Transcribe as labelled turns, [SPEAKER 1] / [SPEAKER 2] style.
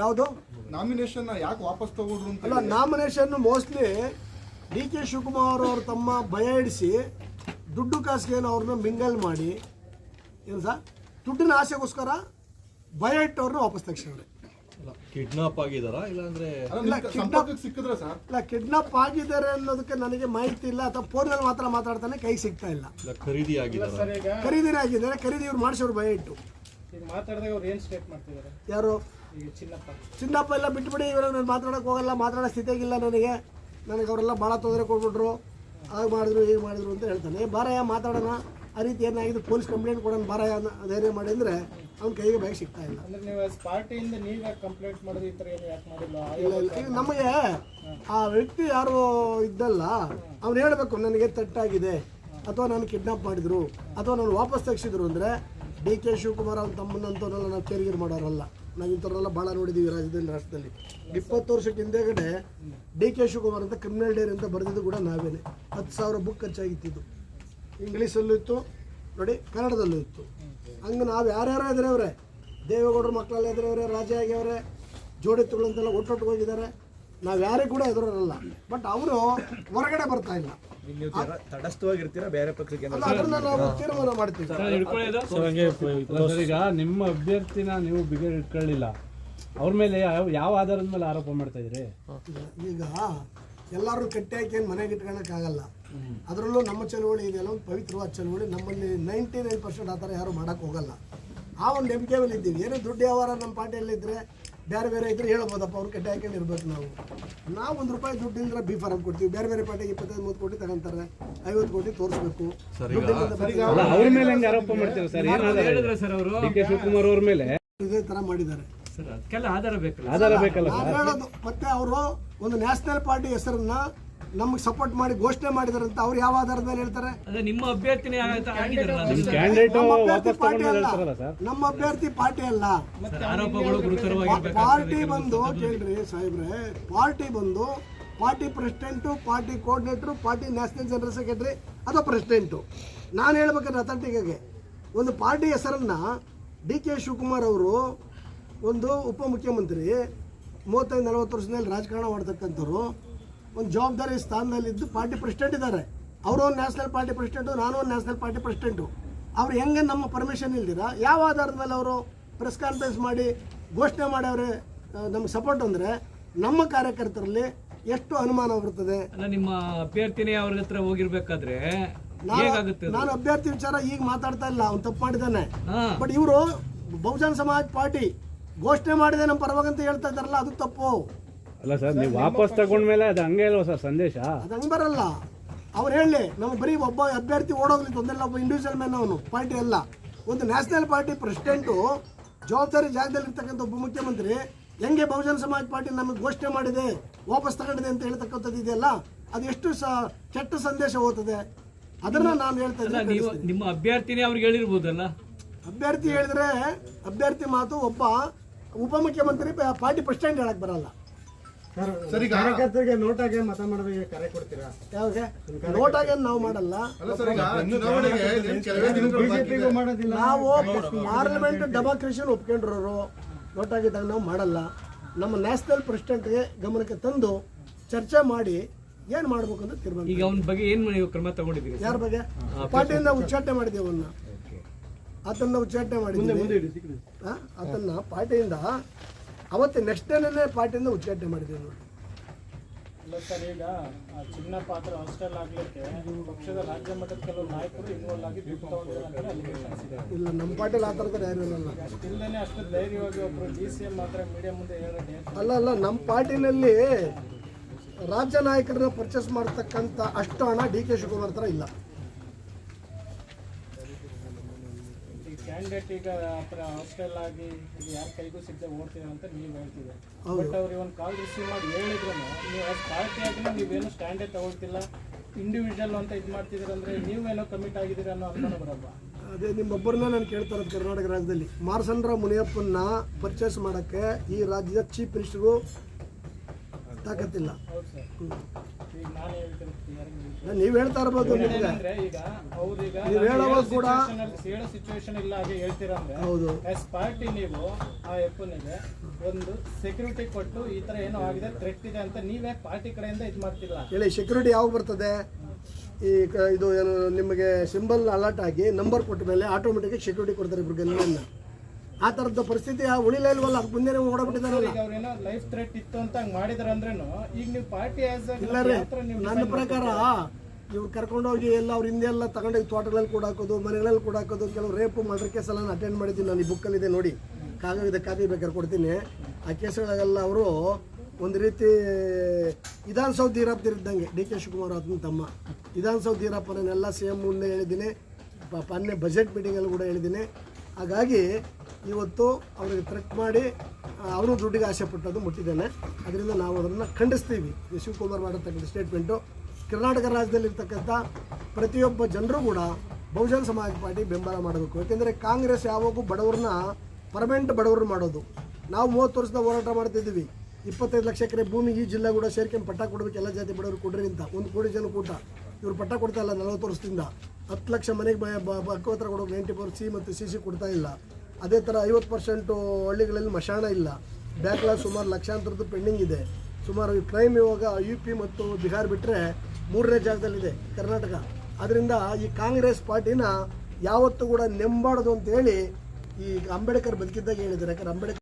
[SPEAKER 1] ಯಾವುದು?
[SPEAKER 2] ನಾಮಿನೇಷನ್ ಯಾಕೆ ವಾಪಸ್ ತಗೊಂಡ್ರು ಅಂತ
[SPEAKER 1] ಅಲ್ಲ nomination mostly D K Shivakumar ಅವರು ತಮ್ಮ ಭಯ ಇಡಿಸಿ ದುಡ್ಡು ಕಾಸಿಗೆ ಅವ್ರನ್ನ ಮಿಂಗಲ್ ಮಾಡಿ ಏನು ಸರ್? ದುಡ್ಡಿನ ಆಸೆಗೋಸ್ಕರ ಭಯ ಇಟ್ಟವ್ರನ್ನ ವಾಪಸ್ ತೆಗ್ಸವ್ರೆ
[SPEAKER 3] ಕಿಡ್ನಾಪ್ ಆಗಿದಾರಾ? ಇಲ್ಲಾಂದ್ರೆ
[SPEAKER 2] ಸಿಕ್ಕಿದ್ರ ಸರ್?
[SPEAKER 1] ಇಲ್ಲ ಕಿಡ್ನಾಪ್ ಆಗಿದ್ದಾರೆ ಅನ್ನೋದಕ್ಕೆ ನನಗೆ ಮಾಹಿತಿ ಇಲ್ಲ ಅಥವಾ ಫೋನಲ್ಲಿ ಮಾತ್ರ ಮಾತಾಡ್ತಾನೆ ಕೈ ಸಿಗ್ತಾ ಇಲ್ಲ.
[SPEAKER 3] ಖರೀದಿ ಆಗಿದಾರಾ?
[SPEAKER 4] ಸರ್ ಈಗ
[SPEAKER 1] ಖರೀದಿನೇ ಆಗಿದ್ದಾರೆ ಖರೀದಿ ಇವ್ರು ಮಾಡಿಸೋರು ಭಯ ಇಟ್ಟು.
[SPEAKER 4] ಈಗ ಮಾತಾಡಿದಾಗ ಅವ್ರು ಏನ್ ಸ್ಟೇಟ್ ಮಾಡ್ತಿದ್ದಾರೆ
[SPEAKER 1] ಯಾರು?
[SPEAKER 4] ಈಗ ಚಿನ್ನಪ್ಪ.
[SPEAKER 1] ಚಿನ್ನಪ್ಪ ಎಲ್ಲ ಬಿಟ್ಬಿಡಿ ಇವರು ನಾನು ಮಾತಾಡೋಕೆ ಹೋಗಲ್ಲ ಮಾತಾಡೋ ಸ್ಥಿತಿಯಾಗಿಲ್ಲ ನನಗೆ. ನನಗೆ ಅವರೆಲ್ಲ ಭಾಳ ತೊಂದರೆ ಕೊಟ್ಬಿಟ್ರು. ಆಗ ಮಾಡಿದ್ರು ಹೀಗೆ ಮಾಡಿದ್ರು ಅಂತ ಹೇಳ್ತಾನೆ. ಬಾರಯ ಬಾರಯ್ಯ ಮಾತಾಡೋಣ. ಆ ರೀತಿ ಏನಾಗಿದೆ? ಪೊಲೀಸ್ ಕಂಪ್ಲೇಂಟ್ ಕೊಡೋಣ ಬಾರಯ್ಯ ಧೈರ್ಯ ಮಾಡಿ ಅಂದರೆ ಅವ್ನ ಕೈಗೆ ಬ್ಯಾಗ್ ಸಿಗ್ತಾ ಇಲ್ಲ.
[SPEAKER 4] ಅಂದ್ರೆ ನೀವು ಪಾರ್ಟಿಯಿಂದ ನೀವ್ ಯಾಕೆ ಕಂಪ್ಲೇಂಟ್ ಮಾಡೋದು ಈ ತರ ಏನು ಯಾಕೆ ಮಾಡಿಲ್ಲ?
[SPEAKER 1] ಇಲ್ಲ ಇಲ್ಲ. ಈಗ ನಮಗೆ ಆ ವ್ಯಕ್ತಿ ಯಾರು ಇದ್ದಲ್ಲ ಅವ್ನು ಹೇಳಬೇಕು ನನಗೆ ತಟ್ಟಾಗಿದೆ. ಅಥವಾ ನಾನು ಕಿಡ್ನಾಪ್ ಮಾಡಿದ್ರು ಅಥವಾ ನಾನು ವಾಪಸ್ ತೆಗ್ಸಿದ್ರು ಅಂದರೆ ಡಿ ಕೆ ಶಿವಕುಮಾರ್ ಅವ್ರ ತಮ್ಮನಂತವನ್ನೆಲ್ಲ ನಾವು ಕೇರಿಗಿರ್ ಮಾಡೋರಲ್ಲ. ನಾವು ಇಂಥವ್ರನ್ನೆಲ್ಲ ಭಾಳ ನೋಡಿದ್ದೀವಿ ರಾಜ್ಯದಲ್ಲಿ, ರಾಷ್ಟ್ರದಲ್ಲಿ. ಇಪ್ಪತ್ತು ವರ್ಷಕ್ಕೆ ಹಿಂದೆಗಡೆ ಡಿ ಕೆ ಶಿವಕುಮಾರ್ ಅಂತ ಕ್ರಿಮಿನಲ್ ಡೇರಿ ಅಂತ ಬರೆದಿದ್ದು ಕೂಡ ನಾವೇನೆ. ಹತ್ತು ಸಾವಿರ ಬುಕ್ ಖರ್ಚಾಗಿತ್ತಿದ್ದು. ಇಂಗ್ಲೀಷಲ್ಲೂ ಇತ್ತು, ನೋಡಿ ಕನ್ನಡದಲ್ಲೂ ಇತ್ತು. ಹಂಗೆ ನಾವು ಯಾರ್ಯಾರೋ ಅವರೇ ದೇವೇಗೌಡರ ಅವರೇ ರಾಜ ಆಗ್ಯವ್ರೆ ಜೋಡೆತ್ತುಗಳಂತೆಲ್ಲ ಒಟ್ಟೊಟ್ಟಿಗೆ ಹೋಗಿದ್ದಾರೆ. ನಾವು ಯಾರಿಗೂ ಕೂಡ ಎದುರಲ್ಲ. ಬಟ್ ಅವರು ಹೊರಗಡೆ ಬರ್ತಾ ಇಲ್ಲ.
[SPEAKER 5] ನೀವು ತಟಸ್ಥವಾಗಿರ್ತೀರಾ ಬೇರೆ ಪಕ್ಷಕ್ಕೆ
[SPEAKER 1] ಅಲ್ಲ ಅದನ್ನ ನಾವು ತೀರ್ಮಾನ ಮಾಡ್ತೀವಿ.
[SPEAKER 6] ಸರ್, ಈಗ ನಿಮ್ಮ ಅಭ್ಯರ್ಥಿನ ನೀವು ಬಿಗರ್ ಇಟ್ಕೊಳ್ಳಿಲ್ಲ. ಅವ್ರ ಮೇಲೆ ಯಾವ ಯಾವ ಆಧಾರದ ಮೇಲೆ ಆರೋಪ ಮಾಡ್ತಾ ಇದ್ರಿ?
[SPEAKER 1] ಈಗ ಎಲ್ಲರೂ ಕಟ್ಟಿ ಹಾಕಿ ಏನು ಮನೆಗೆ ಇಟ್ಕೊಳಕ್ಕಾಗಲ್ಲ ಅದರಲ್ಲೂ ನಮ್ಮ ಚಳುವಳಿ ಇದೆಯಲ್ಲ ಒಂದು ಪವಿತ್ರವಾದ ಚಳುವಳಿ. ನಮ್ಮಲ್ಲಿ ನೈಂಟಿ ನೈನ್ ಪರ್ಸೆಂಟ್ ಆತರ ಥರ ಯಾರು ಮಾಡೋಕ್ಕೆ ಹೋಗಲ್ಲ. ಆ ಒಂದು ನಂಬಿಕೆ ಮೇಲೆ ಇದ್ದೀವಿ. ಏನೋ ದುಡ್ಡು ವ್ಯವಹಾರ ನಮ್ಮ ಪಾರ್ಟಿಯಲ್ಲಿ ಇದ್ದರೆ ಬೇರೆ ಬೇರೆ ಇದ್ರೆ ಹೇಳ್ಬೋದಪ್ಪ ಅವ್ರು ಕಟ್ಟಿ ಹಾಕೊಂಡು ಇರ್ಬೇಕು ನಾವು. ನಾವು ಒಂದು ರೂಪಾಯಿ ದುಡ್ಡು ಇಲ್ಲದ್ರೆ ಬಿ ಫಾರಂ ಕೊಡ್ತೀವಿ. ಬೇರೆ ಬೇರೆ ಪಾರ್ಟಿಗೆ ಇಪ್ಪತ್ತೈದು ಮೂವತ್ತು ಕೋಟಿ ತಗೊಂತಾರೆ. ಐವತ್ತು ಕೋಟಿ ತೋರಿಸ್ಬೇಕು. ದುಡ್ಡಿಲ್ಲದ ಬಗ್ಗೆ
[SPEAKER 6] ಅಲ್ಲ ಮೇಲೆ ಹೆಂಗೆ ಆರೋಪ ಮಾಡ್ತೀರಾ ಸರ್. ಏನ್ ಆಧಾರ ಡಿ ಕೆ ಶಿವಕುಮಾರ್ ಅವ್ರ ಮೇಲೆ?
[SPEAKER 1] ಇದೇ ಥರ ಮಾಡಿದ್ದಾರೆ.
[SPEAKER 6] ಆಧಾರ ಬೇಕಲ್ಲ
[SPEAKER 1] ಮತ್ತೆ ಅವರು ಒಂದು ನ್ಯಾಷನಲ್ ಪಾರ್ಟಿ ಹೆಸರನ್ನ ನಮ್ಗೆ ಸಪೋರ್ಟ್ ಮಾಡಿ ಘೋಷಣೆ ಮಾಡಿದಾರೆ ಅಂತ ಅವ್ರು ಯಾವ ಆಧಾರದ ಮೇಲೆ ಹೇಳ್ತಾರೆ?
[SPEAKER 7] ಅದೇ ನಿಮ್ಮ ಅಭ್ಯರ್ಥಿನೇ ಆಗಿದಾರಲ್ಲ
[SPEAKER 1] ನಮ್ಮ ಅಭ್ಯರ್ಥಿ
[SPEAKER 6] ವಾಪಸ್
[SPEAKER 1] ಪಾರ್ಟಿ ಅಲ್ಲ.
[SPEAKER 6] ಹೇಳ್ತಾರಲ್ಲ ಸರ್.
[SPEAKER 1] ನಮ್ಮ ಅಭ್ಯರ್ಥಿ ಪಾರ್ಟಿ ಅಲ್ಲ.
[SPEAKER 7] ಆರೋಪಗಳು ಗುರುತರವಾಗಿರ್ಬೇಕು
[SPEAKER 1] ಪಾರ್ಟಿ ಬಂದು ಕೇಳ್ರಿ ಸಾಹೇಬ್ರೆ ಪಾರ್ಟಿ ಬಂದು ಪಾರ್ಟಿ ಪ್ರೆಸಿಡೆಂಟು ಪಾರ್ಟಿ ಕೋಆರ್ಡಿನೇಟ್ರು ಪಾರ್ಟಿ ನ್ಯಾಷನಲ್ ಜನರಲ್ ಸೆಕ್ರೆಟರಿ ಅಥವಾ ಪ್ರೆಸಿಡೆಂಟು ನಾನು ಹೇಳ್ಬೇಕಾದ್ರೆ ಅಥೆಂಟಿಕ್ಕಾಗಿ ಒಂದು ಪಾರ್ಟಿ ಹೆಸರನ್ನ ಡಿ ಕೆ ಶಿವಕುಮಾರ್ ಅವರು ಒಂದು ಉಪಮುಖ್ಯಮಂತ್ರಿ ಮೂವತ್ತೈದು ನಲವತ್ತು ವರ್ಷದಲ್ಲಿ ರಾಜಕಾರಣ ಮಾಡ್ತಕ್ಕಂಥವ್ರು ಒಂದು ಜವಾಬ್ದಾರಿ ಸ್ಥಾನದಲ್ಲಿದ್ದು ಪಾರ್ಟಿ ಪ್ರೆಸಿಡೆಂಟ್ ಇದ್ದಾರೆ. ಅವರು ಒಂದು ನ್ಯಾಷನಲ್ ಪಾರ್ಟಿ ಪ್ರೆಸಿಡೆಂಟು ನಾನು ಒಂದು ನ್ಯಾಷನಲ್ ಪಾರ್ಟಿ ಪ್ರೆಸಿಡೆಂಟು ಅವ್ರು ಹೆಂಗೆ ನಮ್ಮ ಪರ್ಮಿಷನ್ ಇಲ್ದಿರ? ಯಾವ ಆಧಾರದ ಮೇಲೆ ಅವರು ಪ್ರೆಸ್ ಕಾನ್ಫರೆನ್ಸ್ ಮಾಡಿ ಘೋಷಣೆ ಮಾಡವ್ರೆ ನಮ್ಗೆ ಸಪೋರ್ಟ್ ಅಂದರೆ ನಮ್ಮ ಕಾರ್ಯಕರ್ತರಲ್ಲಿ ಎಷ್ಟು ಅನುಮಾನ ಬರ್ತದೆ?
[SPEAKER 7] ನಿಮ್ಮ ಅಭ್ಯರ್ಥಿನೇ ಅವ್ರ ಹತ್ರ ಹೋಗಿರ್ಬೇಕಾದ್ರೆ
[SPEAKER 1] ನಾನು ಅಭ್ಯರ್ಥಿ ವಿಚಾರ ಈಗ ಮಾತಾಡ್ತಾ ಇಲ್ಲ ಅವ್ನು ತಪ್ಪು ಮಾಡಿದ್ದಾನೆ.
[SPEAKER 7] ಹಾ.
[SPEAKER 1] ಬಟ್ ಇವರು ಬಹುಜನ ಸಮಾಜ್ ಪಾರ್ಟಿ ಘೋಷಣೆ ಮಾಡಿದೆ ನಮ್ಮ ಪರವಾಗಂತ ಹೇಳ್ತಾ ಇದ್ದಾರಲ್ಲ ಅದು ತಪ್ಪು.
[SPEAKER 6] ಅಲ್ಲ ಸರ್ ನೀವು ವಾಪಸ್ ತಗೊಂಡ್ಮೇಲೆ ಅದು ಹಂಗೆ ಇಲ್ವಾ ಸರ್ ಸಂದೇಶ?
[SPEAKER 1] ಅದು ಹಂಗೆ ಬರಲ್ಲ. ಅವ್ರು ಹೇಳಿ ನಮ್ಗೆ ಬರೀ ಒಬ್ಬ ಅಭ್ಯರ್ಥಿ ಓಡೋಗ್ಲಿ ತೊಂದರೆಲ್ಲ ಒಬ್ಬ ಇಂಡಿವಿಜುವಲ್ ಮ್ಯಾನ್ ಅವನು ಪಾರ್ಟಿ ಅಲ್ಲ. ಒಂದು ನ್ಯಾಷನಲ್ ಪಾರ್ಟಿ ಪ್ರೆಸಿಡೆಂಟು ಜವಾಬ್ದಾರಿ ಜಾಗದಲ್ಲಿ ಇರ್ತಕ್ಕಂಥ ಒಬ್ಬ ಮುಖ್ಯಮಂತ್ರಿ ಹೆಂಗೆ ಬಹುಜನ ಸಮಾಜ ಪಾರ್ಟಿ ನಮಗೆ ಘೋಷಣೆ ಮಾಡಿದೆ ವಾಪಸ್ ತಗೊಂಡಿದೆ ಅಂತ ಹೇಳ್ತಕ್ಕಂಥದ್ದು ಇದೆಯಲ್ಲ ಅದು ಎಷ್ಟು ಸ ಕೆಟ್ಟ ಸಂದೇಶ ಹೋಗ್ತದೆ. ಅದನ್ನ ನಾನು ಹೇಳ್ತಾ ಇದ್ದೀನಿ
[SPEAKER 7] ನೀವು ನಿಮ್ಮ ಅಭ್ಯರ್ಥಿನೇ ಅವ್ರಿಗೆ ಹೇಳಿರ್ಬೋದಲ್ಲ?
[SPEAKER 1] ಅಭ್ಯರ್ಥಿ ಹೇಳಿದ್ರೆ ಅಭ್ಯರ್ಥಿ ಮಾತು ಒಬ್ಬ ಉಪಮುಖ್ಯಮಂತ್ರಿ ಪ- ಪಾರ್ಟಿ ಪ್ರೆಸಿಡೆಂಟ್ ಹೇಳಕ್ ಬರಲ್ಲ.
[SPEAKER 2] ಸರ್
[SPEAKER 8] ಕಾರ್ಯಕರ್ತರಿಗೆ ನೋಟಾಗೆ ಮತ ಮಾಡೋದಕ್ಕೆ ಕರೆ ಕೊಡ್ತೀರಾ?
[SPEAKER 1] ಯಾವಾಗ? ನೋಟಾಗೆ ನಾವು ಮಾಡಲ್ಲ.
[SPEAKER 2] ಬಿಜೆಪಿಗೂ
[SPEAKER 8] ಮಾಡೋದಿಲ್ಲ?
[SPEAKER 1] ನಾವು ಪಾರ್ಲಿಮೆಂಟ್ ಡೆಮಾಕ್ರೇಷನ್ ಒಪ್ಕೊಂಡಿರೋರು ನೋಟಾಗಿದ್ದಾಗ ನಾವು ಮಾಡಲ್ಲ. ನಮ್ಮ ನ್ಯಾಷನಲ್ ಪ್ರೆಸಿಡೆಂಟ್ಗೆ ಗಮನಕ್ಕೆ ತಂದು ಚರ್ಚೆ ಮಾಡಿ ಏನ್ ಮಾಡ್ಬೇಕು ಅಂತ ತೀರ್ಮಾನ
[SPEAKER 7] ಈಗ ಅವನ ಬಗ್ಗೆ ಏನ್ ನೀವು ಕ್ರಮ ತಗೊಂಡಿದ್ದೀರಿ
[SPEAKER 1] ಯಾರ ಬಗ್ಗೆ? ಪಾರ್ಟಿಯಿಂದ ಉಚ್ಚಾಟನೆ ಮಾಡಿದ್ದೀವಿ ಅವನ್ನ. ಆತನ್ನ ಉಚ್ಚಾಟನೆ ಮಾಡಿದ್ದೀವಿ. ಅದನ್ನ ಆತನ್ನ ಪಾರ್ಟಿಯಿಂದ ಅವತ್ತು ನೆಕ್ಸ್ಟ್ ಡೇನೇ ಪಾರ್ಟಿಯಿಂದ ಉದ್ಘಾಟನೆ ಮಾಡಿದ್ದೀವಿ ನೋಡಿ.
[SPEAKER 4] ಸರ್ ಈಗ ಆ ಚಿನ್ನ ಪಾತ್ರ ಹಾಸ್ಟೆಲ್ ಆಗ್ಲಿಕ್ಕೆ ಪಕ್ಷದ ರಾಜ್ಯ ಮಟ್ಟದ ಕೆಲವು ನಾಯಕರು ಇನ್ವಾಲ್ವ್ ಆಗಿ ದುಡ್ಡು ತಗೊಂಡಿದ್ದಾರೆ ಅಂತ allegations ಇದೆ
[SPEAKER 1] ಇಲ್ಲ ನಮ್ಮ ಪಾರ್ಟಿಲಿ ಆ ಥರದ್ದು ಯಾರು ಇರಲ್ಲ.
[SPEAKER 4] ಅಷ್ಟಿಲ್ದೇನೆ ಅಷ್ಟು ಧೈರ್ಯವಾಗಿ ಒಬ್ರು ಜಿ ಸಿ ಎಂ ಮಾತ್ರ ಮೀಡಿಯಾ ಮುಂದೆ ಹೇಳಿ
[SPEAKER 1] ಅಲ್ಲ ಅಲ್ಲ ನಮ್ಮ ಪಾರ್ಟಿನಲ್ಲಿ ರಾಜ್ಯ ನಾಯಕರನ್ನ ಪರ್ಚೇಸ್ ಮಾಡ್ತಕ್ಕಂಥ ಅಷ್ಟು ಹಣ ಡಿ ಕೆ ಶಿವಕುಮಾರ್ ಹತ್ರ ಇಲ್ಲ.
[SPEAKER 4] ಕ್ಯಾಂಡಿಡೇಟ್ ಈಗ ಆ ಹಾಸ್ಟೆಲ್ ಆಗಿ ಈಗ ಯಾರ ಕೈಗೂ ಸಿಗದೆ ಓಡ್ತೀರ ಅಂತ ನೀವು ಹೇಳ್ತೀವಿ ಬಟ್ ಅವ್ರು ಒಂದು ಕಾಲ್ ರಿಸೀವ್ ಮಾಡಿ ಹೇಳಿದ್ರು ನೀವು ಅದು ಪಾರ್ಟಿ ಆಗಿ ನೀವೇನು ಸ್ಟ್ಯಾಂಡೇ ತಗೊಳ್ತಿಲ್ಲ. ಇಂಡಿವಿಜುವಲ್ ಅಂತ ಇದು ಮಾಡ್ತಿದ್ರು ಅಂದ್ರೆ ನೀವೇನೋ ಕಮಿಟ್ ಆಗಿದ್ದೀರ ಅನ್ನೋ ಅನುಮಾನ ಬರಲ್ಲ.
[SPEAKER 1] ಅದೇ ನಿಮ್ಮೊಬ್ಬರನ್ನ ನಾನು ಕೇಳ್ತಾ ಇರೋದು ಕರ್ನಾಟಕ ರಾಜ್ಯದಲ್ಲಿ. ಮಾರ್ಸಂದ್ರ ಮುನಿಯಪ್ಪನ್ನ ಪರ್ಚೇಸ್ ಮಾಡೋಕ್ಕೆ ಈ ರಾಜ್ಯದ ಚೀಫ್ ಮಿನಿಸ್ಟರ್ಗೂ ತಾಕತ್ತಿಲ್ಲ. ನೀವು ಹೇಳ್ತಾ ಇರ್ಬೋದು ನಿಮ್ಗೆ.
[SPEAKER 4] ಏನಂದ್ರೆ ಈಗ ಅವ್ರೀಗ
[SPEAKER 1] ನೀವ್ ಹೇಳೋವಾಗ ಕೂಡ-
[SPEAKER 4] ಹೇಳೋ ಸಿಚುವೇಶನ್ ಇಲ್ಲ ಹಾಗೆ ಹೇಳ್ತೀರಂದ್ರೆ
[SPEAKER 1] ಹೌದು.
[SPEAKER 4] ಎಸ್ ಪಾರ್ಟಿ ನೀವು ಆ ಎಪ್ಪನಿಗೆ ಒಂದು ಸೆಕ್ಯೂರಿಟಿ ಕೊಟ್ಟು ಈ ತರ ಏನೋ ಆಗಿದೆ ಥ್ರೆಟ್ ಇದೆ ಅಂತ ನೀವೇ ಪಾರ್ಟಿ ಕಡೆಯಿಂದ ಇದು ಮಾಡ್ತಿಲ್ಲ?
[SPEAKER 1] ಹೇಳಿ ಸೆಕ್ಯೂರಿಟಿ ಯಾವಾಗ ಬರ್ತದೆ? ಈ ಇದು ಏನು ನಿಮಗೆ ಸಿಂಬಲ್ ಅಲರ್ಟ್ ಆಗಿ ನಂಬರ್ ಕೊಟ್ಟ ಮೇಲೆ ಆಟೋಮೆಟಿಕ್ ಸೆಕ್ಯೂರಿಟಿ ಕೊಡ್ತಾರೆ ಇಬ್ರಿಗೆ ಎಲ್ಲರನ್ನ ಆ ಥರದ ಪರಿಸ್ಥಿತಿ ಉಳಿಲೇ ಇಲ್ವಲ್ಲ? ಅದಕ್ಕೆ ಮುಂದೆ
[SPEAKER 4] ಲೈಫ್ ಥ್ರೆಟ್ ಇತ್ತು ಅಂತ ಅಂದ್ರೇನು ಈಗ ನೀವು ಪಾರ್ಟಿ ಆಸ್
[SPEAKER 1] ಇಲ್ಲ ರೀ. ನನ್ನ ಪ್ರಕಾರ ಇವ್ರು ಕರ್ಕೊಂಡೋಗಿ ಎಲ್ಲ ಅವ್ರ ಹಿಂದೆ ಎಲ್ಲ ತಗೊಂಡೋಗಿ ತೋಟಗಳಲ್ಲಿ ಕೂಡ ಹಾಕೋದು ಮನೆಗಳಲ್ಲಿ ಕೂಡ ಹಾಕೋದು ಕೆಲವು ರೇಪು ಮರ್ಡರ್ ಕೇಸ್ ಎಲ್ಲ ಅಟೆಂಡ್ ಮಾಡಿದ್ದೀನಿ ನಾನು ಈ ಬುಕ್ಕಲ್ಲಿದೆ ನೋಡಿ. ಕಾಗದ ಕಾಪಿ ಬೇಕಾದ್ರೆ ಕೊಡ್ತೀನಿ. ಆ ಕೇಸ್ಗಳಿಗೆಲ್ಲ ಅವರು ಒಂದು ರೀತಿ ವಿಧಾನಸೌಧ ಇದ್ದಂಗೆ ಡಿ ಕೆ ಶಿವಕುಮಾರ್ ಆತನ ತಮ್ಮ. ವಿಧಾನಸೌಧ ಈರಪ್ಪನೆಲ್ಲ ಸಿ ಎಂ ಮುಂದೆ ಹೇಳಿದ್ದೀನಿ. ಪನ್ನೆ ಮೊನ್ನೆ ಬಜೆಟ್ ಮೀಟಿಂಗಲ್ಲಿ ಕೂಡ ಹೇಳಿದ್ದೀನಿ. ಹಾಗಾಗಿ ಇವತ್ತು ಅವ್ರಿಗೆ ಥ್ರೆಟ್ ಮಾಡಿ ಅವರು ದುಡ್ಡಿಗೆ ಆಸೆ ಪಟ್ಟದ್ದು ಮುಟ್ಟಿದ್ದೇನೆ. ಅದರಿಂದ ನಾವು ಅದನ್ನು ಖಂಡಿಸ್ತೀವಿ. ಶಿವಕುಮಾರ್ ಮಾಡಿರ್ತಕ್ಕಂಥ ಸ್ಟೇಟ್ಮೆಂಟು ಕರ್ನಾಟಕ ರಾಜ್ಯದಲ್ಲಿರ್ತಕ್ಕಂಥ ಪ್ರತಿಯೊಬ್ಬ ಜನರು ಕೂಡ ಬಹುಜನ ಸಮಾಜ ಪಾರ್ಟಿ ಬೆಂಬಲ ಮಾಡಬೇಕು. ಯಾಕೆಂದರೆ ಕಾಂಗ್ರೆಸ್ ಯಾವಾಗೂ ಬಡವ್ರನ್ನ ಪರ್ಮನೆಂಟ್ ಬಡವ್ರನ್ನ ಮಾಡೋದು. ನಾವು ಮೂವತ್ತು ವರ್ಷದ ಹೋರಾಟ ಮಾಡ್ತಿದ್ದೀವಿ. ಇಪ್ಪತ್ತೈದು ಲಕ್ಷ ಎಕರೆ ಭೂಮಿ ಈ ಜಿಲ್ಲೆ ಕೂಡ ಸೇರ್ಕೊಂಡು ಪಟ್ಟ ಕೊಡಬೇಕು, ಎಲ್ಲ ಜಾತಿ ಬಡವರು ಕೊಡ್ರಿ ಅಂತ. ಒಂದು ಕೋಟಿ ಜನ ಕೂಟ. ಇವರು ಪಟ್ಟ ಕೊಡ್ತಾ ಇಲ್ಲ ನಲವತ್ತು ವರ್ಷದಿಂದ. ಹತ್ತು ಲಕ್ಷ ಮನೆಗೆ ಹಕ್ಕುಪತ್ರ ಕೊಡೋ ನೈಂಟಿ ಫೋರ್ ಸಿ ಮತ್ತು ಸಿ ಸಿ ಕೊಡ್ತಾ ಇಲ್ಲ. ಅದೇ ಥರ ಐವತ್ತು ಪರ್ಸೆಂಟು ಹಳ್ಳಿಗಳಲ್ಲಿ ಮಶಾಣ ಇಲ್ಲ. ಬ್ಯಾಕ್ಲಾಗ್ ಸುಮಾರು ಲಕ್ಷಾಂತರದ್ದು ಪೆಂಡಿಂಗ್ ಇದೆ. ಸುಮಾರು ಕ್ರೈಮ್ ಇವಾಗ ಯು ಪಿ ಮತ್ತು ಬಿಹಾರ್ ಬಿಟ್ಟರೆ ಮೂರನೇ ಜಾಗದಲ್ಲಿದೆ, ಕರ್ನಾಟಕ. ಅದರಿಂದ ಈ ಕಾಂಗ್ರೆಸ್ ಪಾರ್ಟಿನ ಯಾವತ್ತೂ ಕೂಡ ನೆಂಬಾಡೋದು ಅಂತೇಳಿ ಈ ಅಂಬೇಡ್ಕರ್ ಬದುಕಿದ್ದಾಗ ಹೇಳಿದ್ದಾರೆ. ಯಾಕಂದ್ರೆ ಅಂಬೇಡ್ಕರ್